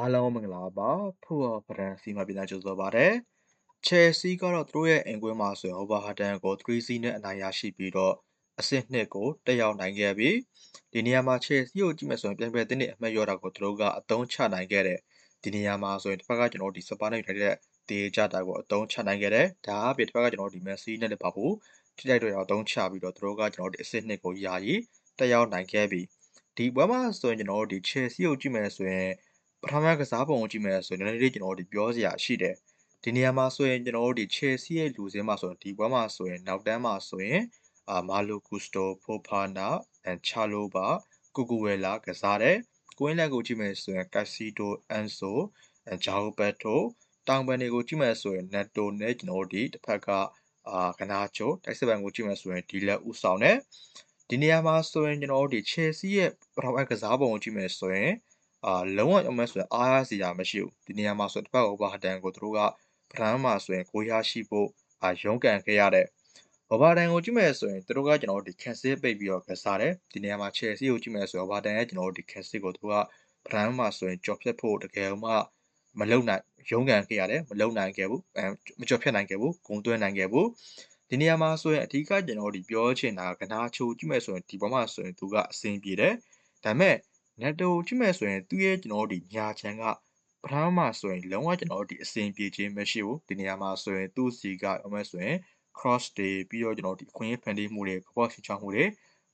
အားလုံးမင်္ဂလာပါဖို့ရဖရန်စီမှာပြန်လာကြိုဆိုပါရစေချယ်ဆီကတော့သူတို့ရဲ့အင်ကွင်းမှာဆိုရင် Overhampton ကို3-0နဲ့အနိုင်ရရှိပြီးတော့အဆင့်2ကိုတက်ရောက်နိုင်ခဲ့ပြီဒီနေရာမှာချယ်ဆီကိုကြည့်မယ်ဆိုရင်ပြန်ပြတဲ့နှစ်အမှတ်ရတာကိုသူတို့ကအသုံးချနိုင်ခဲ့တယ်ဒီနေရာမှာဆိုရင်တစ်ဖက်ကကျွန်တော်ဒီစပါနိုင်ထိုက်တဲ့တေးကြတာကိုအသုံးချနိုင်ခဲ့တယ်ဒါအပြင်တစ်ဖက်ကကျွန်တော်ဒီမက်ဆီနဲ့လည်းပါဖို့ထိတိုက်တွေအသုံးချပြီးတော့သူတို့ကကျွန်တော်ဒီအဆင့်2ကိုယာယီတက်ရောက်နိုင်ခဲ့ပြီဒီပွဲမှာဆိုရင်ကျွန်တော်တို့ဒီချယ်ဆီကိုကြည့်မယ်ဆိုရင် ပထမကစားပုံကိုကြည့်မယ်ဆိုရင်နည်းနည်းလေးကျွန်တော်တို့ပြောစရာရှိတယ်ဒီနေရာမှာဆိုရင်ကျွန်တော်တို့ဒီ Chelsea ရဲ့လူစင်းမှာဆိုရင်ဒီပွဲမှာဆိုရင်နောက်တန်းမှာဆိုရင်အာမာလိုကူစတိုဖိုဖာနာအန်ချာလိုဘာကူကူဝဲလာကစားတယ်ကွင်းလက်ကိုကြည့်မယ်ဆိုရင်ကက်စီတိုအန်ဆိုဂျာအိုဘက်တိုတောင်ပန်တွေကိုကြည့်မယ်ဆိုရင်နက်တိုနဲ့ကျွန်တော်တို့ဒီတစ်ဖက်ကအာကနာချိုတိုက်စစ်ပံကိုကြည့်မယ်ဆိုရင်ဒီလက်ဥဆောင်တယ်ဒီနေရာမှာဆိုရင်ကျွန်တော်တို့ဒီ Chelsea ရဲ့ပထမကစားပုံကိုကြည့်မယ်ဆိုရင် အာလုံးဝအမတ်ဆိုရင်အားရစရာမရှိဘူးဒီနေရာမှာဆိုတစ်ဖက် overhand ကိုသူတို့ကပထမမှာဆိုရင်ကိုရရှိဖို့အာရုန်းကန်ခဲ့ရတဲ့ overhand ကိုကြည့်မယ်ဆိုရင်သူတို့ကကျွန်တော်တို့ဒီ cancel ပိတ်ပြီးတော့ကစားတယ်ဒီနေရာမှာ Chelsea ကိုကြည့်မယ်ဆိုရင် overhand ရဲ့ကျွန်တော်တို့ဒီ cancel ကိုသူတို့ကပထမမှာဆိုရင်ကြော်ဖြတ်ဖို့တကယ်မှမလုံနိုင်ရုန်းကန်ခဲ့ရတယ်မလုံနိုင်ခဲ့ဘူးအဲမကြော်ဖြတ်နိုင်ခဲ့ဘူးဂုံသွင်းနိုင်ခဲ့ဘူးဒီနေရာမှာဆိုရင်အဓိကကျွန်တော်တို့ဒီပြောချင်တာကနာချိုကြည့်မယ်ဆိုရင်ဒီဘောမှာဆိုရင်သူကအဆင်ပြေတယ်ဒါပေမဲ့ နက်တိုကြည့်မယ်ဆိုရင်သူ့ရဲ့ကျွန်တော်တို့ဒီညာချန်ကပထမမှာဆိုရင်လုံးဝကျွန်တော်တို့ဒီအဆင်ပြေခြင်းမရှိဘူးဒီနေရာမှာဆိုရင်သူ့စီကအမှဆိုရင် cross တွေပြီးတော့ကျွန်တော်ဒီအခွင့်အရေးဖန်တီးမှုတွေကဘော့စီချောင်းမှုတွေ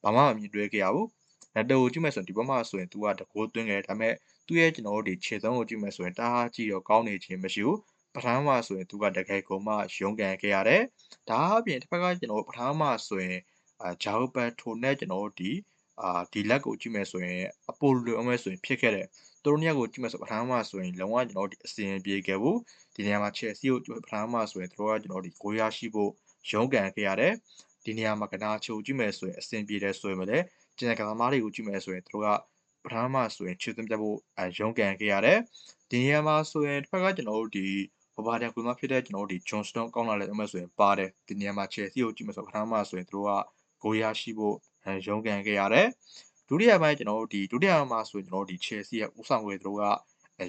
ဘာမှမမြင်တွေ့ခဲ့ရဘူးလက်တိုကိုကြည့်မယ်ဆိုရင်ဒီဘက်မှာဆိုရင်သူကတကိုးသွင်းခဲ့တယ်ဒါပေမဲ့သူ့ရဲ့ကျွန်တော်တို့ဒီခြေသုံးကိုကြည့်မယ်ဆိုရင်တအားကြည့်တော့ကောင်းနေခြင်းမရှိဘူးပထမမှာဆိုရင်သူကတကယ်ကိုမှရုန်းကန်ခဲ့ရတယ်ဒါအပြင်တစ်ဖက်ကကျွန်တော်ပထမမှာဆိုရင်အာဂျာဘတ်ထိုနဲ့ကျွန်တော်တို့ဒီ အာဒီလက်ကိုကြည့်မယ်ဆိုရင်အပိုလိုအမဲဆိုရင်ဖြစ်ခဲ့တယ်သူတို့နှစ်ယောက်ကိုကြည့်မယ်ဆိုပထမမှာဆိုရင်လုံးဝကျွန်တော်ဒီအစင်ပြေခဲ့ဘူးဒီနေရာမှာ Chelsea ကိုပထမမှာဆိုရင်သူတို့ကကျွန်တော်ဒီကိုရရှိဖို့ရုန်းကန်ခဲ့ရတယ်ဒီနေရာမှာကနာချိုကြည့်မယ်ဆိုရင်အစင်ပြေတယ်ဆိုရင်လည်းကျန်တဲ့ကစားသမားတွေကိုကြည့်မယ်ဆိုရင်သူတို့ကပထမမှာဆိုရင်ချစ်သွင်းပြဖို့အဲရုန်းကန်ခဲ့ရတယ်ဒီနေရာမှာဆိုရင်တစ်ဖက်ကကျွန်တော်တို့ဒီဘဘာတန်ကွန်မဖြစ်တဲ့ကျွန်တော်တို့ဒီ Johnston ကောင်းလာတဲ့အမှဆိုရင်ပါတယ်ဒီနေရာမှာ Chelsea ကိုကြည့်မယ်ဆိုပထမမှာဆိုရင်သူတို့ကဂိုးရရှိဖို့အဲ ရုန်းကန်ခဲ့ရတယ်ဒုတိယပိုင်းကျွန်တော်တို့ဒီဒုတိယမှာဆိုရင်ကျွန်တော်တို့ဒီ Chelsea ရဲ့ဦးဆောင်ဝယ်သူတို့က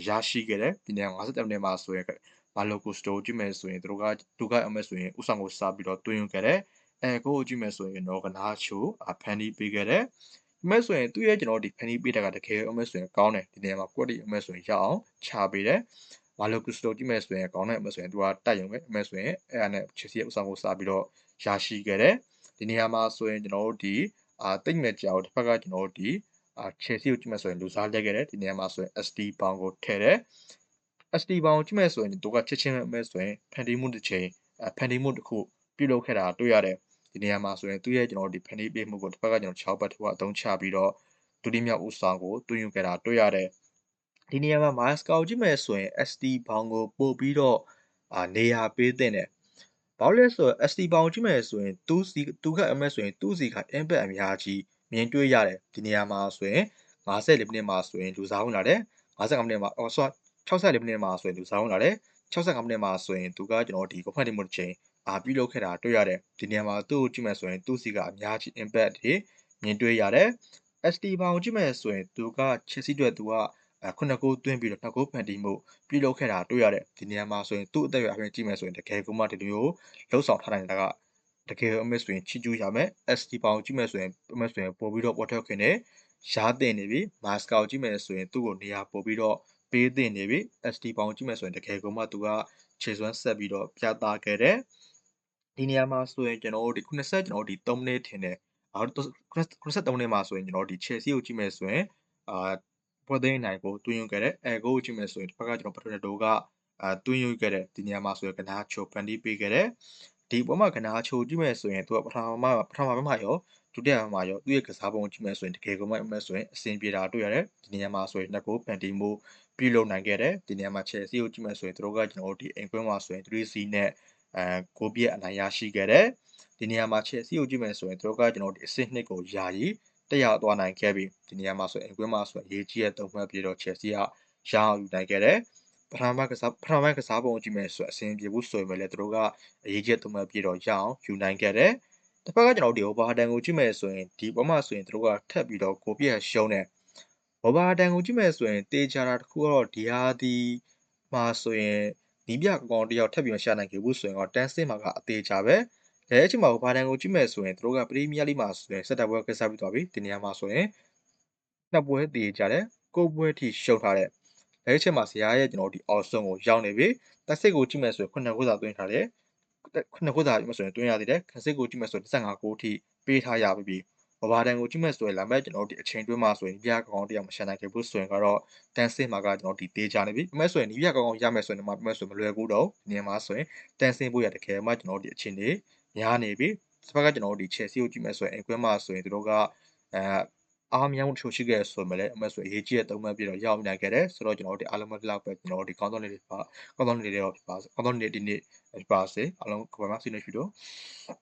ရရှိခဲ့တယ်ဒီနေရာ57မိနစ်မှာဆိုရင်မာလိုကိုစတိုကြည့်မယ်ဆိုရင်သူတို့ကသူကအမဆိုရင်ဦးဆောင်ကိုစားပြီးတော့တွင်းယူခဲ့တယ်အဲကိုကိုကြည့်မယ်ဆိုရင်တော့ကနာချိုဖန်တီးပေးခဲ့တယ်ဒီမဲ့ဆိုရင်သူ့ရဲ့ကျွန်တော်ဒီဖန်တီးပေးတာကတကယ်အမဆိုရင်ကောင်းတယ်ဒီနေရာမှာကွက်တီအမဆိုရင်ရအောင်ချပေးတယ်မာလိုကူစတိုကြည့်မယ်ဆိုရင်ကောင်းတဲ့အမဆိုရင်သူကတိုက်ရုံပဲအမဆိုရင်အဲ့ဒါနဲ့ချယ်ဆီရဲ့ဦးဆောင်ကိုစားပြီးတော့ရရှိခဲ့တယ်ဒီနေရာမှာဆိုရင်ကျွန်တော်တို့ဒီ အာတိတ်မဲ့ကြောက်တစ်ဖက်ကကျွန်တော်တို့ဒီအာချယ်ဆီကိုကြည့်မယ်ဆိုရင်လူစားလက်ခဲ့တယ်ဒီနေရာမှာဆိုရင် SD ပေါင်ကိုထည့်တယ် SD ပေါင်ကိုကြည့်မယ်ဆိုရင်သူကချက်ချင်းမဲ့ဆိုရင်ဖန်တီးမှုတစ်ချိန်ဖန်တီးမှုတစ်ခုပြုလုပ်ခဲ့တာတွေ့ရတယ်ဒီနေရာမှာဆိုရင်သူ့ရဲ့ကျွန်တော်ဒီဖန်တီးပေးမှုကိုတစ်ဖက်ကကျွန်တော်6ဘတ်ထိုးအသုံးချပြီးတော့ဒုတိယမြောက်ဦးဆောင်ကိုတွင်းယူခဲ့တာတွေ့ရတယ်ဒီနေရာမှာ Mars ကောက်ကြည့်မယ်ဆိုရင် SD ဘောင်ကိုပို့ပြီးတော့အာနေရာပေးတဲ့တယ် ဘာလို့လဲဆိုတော့ SD ဘောင်ကြည့်မယ်ဆိုရင်သူစီသူကအမဲဆိုရင်သူစီက impact အများကြီးမြင်တွေ့ရတယ်ဒီနေရာမှာဆိုရင်50မိနစ်မှာဆိုရင်လူစားဝင်လာတယ်55မိနစ်မှာအော်ဆို64မိနစ်မှာဆိုရင်လူစားဝင်လာတယ်65မိနစ်မှာဆိုရင်သူကကျွန်တော်ဒီ comment မှုတစ်ချိန်အာပြုလုပ်ခဲ့တာတွေ့ရတယ်ဒီနေရာမှာသူ့ကိုကြည့်မယ်ဆိုရင်သူ့စီကအများကြီး impact တွေမြင်တွေ့ရတယ် SD ဘောင်ကြည့်မယ်ဆိုရင်သူက Chelsea အတွက်သူက ခုနှစ်ကိုသွင်းပြီးတော့နှစ်ကိုဖန်တီးမှုပြုလုပ်ခဲ့တာတွေ့ရတယ်ဒီနေရာမှာဆိုရင်သူ့အသက်အရွယ်အပြင်ကြည့်မယ်ဆိုရင်တကယ်ကိုမှဒီလိုလှုပ်ဆောင်ထားနိုင်တာကတကယ်အမေဆိုရင်ချီကျူးရမယ် SD ပေါင်ကြည့်မယ်ဆိုရင်အမေဆိုရင်ပို့ပြီးတော့ပေါ်ထွက်ခင်နဲ့ရားတင်နေပြီမာစကောက်ကြည့်မယ်ဆိုရင်သူ့ကိုနေရာပို့ပြီးတော့ပေးတင်နေပြီ SD ပေါင်ကြည့်မယ်ဆိုရင်တကယ်ကိုမှသူကခြေစွမ်းဆက်ပြီးတော့ပြသခဲ့တယ်ဒီနေရာမှာဆိုရင်ကျွန်တော်တို့ဒီ90ကျွန်တော်တို့ဒီ3မိနစ်ထင်တယ်အော်93မိနစ်မှာဆိုရင်ကျွန်တော်တို့ဒီ Chelsea ကိုကြည့်မယ်ဆိုရင်အာ ပွဲသိမ်းနိုင်ကိုတွင်းယူခဲ့တယ်အဲကိုကြည့်မယ်ဆိုရင်တစ်ဖက်ကကျွန်တော်ပထမတိုကအာတွင်းယူခဲ့တယ်ဒီနေရာမှာဆိုရင်ကနာချိုဖန်တီးပေးခဲ့တယ်ဒီပွဲမှာကနာချိုကြည့်မယ်ဆိုရင်သူကပထမမှာပထမမှာရောဒုတိယမှာရောသူ့ရဲ့ကစားပုံကြည့်မယ်ဆိုရင်တကယ်ကိုမှအမှဆိုရင်အဆင်ပြေတာတွေ့ရတယ်ဒီနေရာမှာဆိုရင်နှစ်ကိုဖန်တီးမှုပြုလုပ်နိုင်ခဲ့တယ်ဒီနေရာမှာ Chelsea ကိုကြည့်မယ်ဆိုရင်သူတို့ကကျွန်တော်တို့ဒီအိမ်ကွင်းမှာဆိုရင်3-0နဲ့အဲကိုပြည့်အနိုင်ရရှိခဲ့တယ်ဒီနေရာမှာ Chelsea ကိုကြည့်မယ်ဆိုရင်သူတို့ကကျွန်တော်တို့ဒီအဆင့်နှစ်ကိုယာယီ တက်ရောက်သွားနိုင်ခဲ့ပြီဒီနေရာမှာဆိုရင်အကွင်းမှာဆိုရင်ရေးကြီးတဲ့သုံးမှတ်ပြေတော့ Chelsea ကရအောင်ယူနိုင်ခဲ့တယ်ပထမကစားပထမကစားပုံကြည့်မယ်ဆိုအဆင်ပြေဖို့ဆိုရင်လည်းသူတို့ကအရေးကြီးတဲ့သုံးမှတ်ပြေတော့ရအောင်ယူနိုင်ခဲ့တယ်တစ်ဖက်ကကျွန်တော်ဒီ Overhampton ကိုကြည့်မယ်ဆိုရင်ဒီပေါ်မှာဆိုရင်သူတို့ကထပ်ပြီးတော့ကိုပြည့်ရှုံးတယ်ဝဘာတန်ကိုကြည့်မယ်ဆိုရင်တေချာတာတစ်ခုကတော့ဒီဟာဒီမှာဆိုရင်နီးပြကောင်ကောင်တယောက်ထပ်ပြီးမရှာနိုင်ခဲ့ဘူးဆိုရင်တော့တန်းစင်မှာကအသေးချာပဲ အဲအချိန်မှာဝဘာတန်ကိုကြည့်မယ်ဆိုရင်သူတို့ကပရီးမီးယားလိမှာဆိုရင်စက်တပ်ပွဲကစားပြီးသွားပြီဒီနေရာမှာဆိုရင်နှစ်ပွဲသေးကြတယ်ကိုပွဲထိရှုံထားတယ်အဲဒီအချိန်မှာဇရာရဲ့ကျွန်တော်ဒီအော်ဆုံးကိုရောက်နေပြီတက်စစ်ကိုကြည့်မယ်ဆိုရင်ခုနှစ်ခုသာသွင်းထားတယ်ခုနှစ်ခုသာကြည့်မယ်ဆိုရင်တွင်းရသေးတယ်ခစစ်ကိုကြည့်မယ်ဆိုရင်25ကိုထိပေးထားရပြီဘဘာတန်ကိုကြည့်မဲ့ဆိုရင်လာမဲ့ကျွန်တော်ဒီအချိန်တွင်းမှာဆိုရင်နီးပြကောင်ကောင်တယောက်မရှာနိုင်ခဲ့ဘူးဆိုရင်ကတော့တန်စစ်မှာကကျွန်တော်ဒီတေးကြနေပြီပြမဲ့ဆိုရင်နီးပြကောင်ကောင်ရမယ်ဆိုရင်ဒီမှာပြမဲ့ဆိုမလွယ်ဘူးတော့ဒီနေရာမှာဆိုရင်တန်စင်ဖို့ရတကယ်မှကျွန်တော်ဒီအချိန်တွေ များနေပြီစပတ်ကကျွန်တော်ဒီ Chelsea ကိုကြည့်မဲ့ဆိုရင်အကွင်းမှာဆိုရင်သူတို့ကအဲအားမြောင်းချိုရှိခဲ့ဆိုမှလည်းအမဆိုအရေးကြီးတဲ့သုံးမှတ်ပြတော့ရောက်နိုင်ခဲ့တယ်ဆိုတော့ကျွန်တော်တို့ဒီအားလုံးမလောက်ပဲကျွန်တော်တို့ဒီကောင်းသောနေ့တွေပါကောင်းသောနေ့တွေတော့ဖြစ်ပါစေကောင်းသောနေ့ဒီနေ့ဖြစ်ပါစေအားလုံးကဘာမှဆွေးနွေးဖြစ်တော့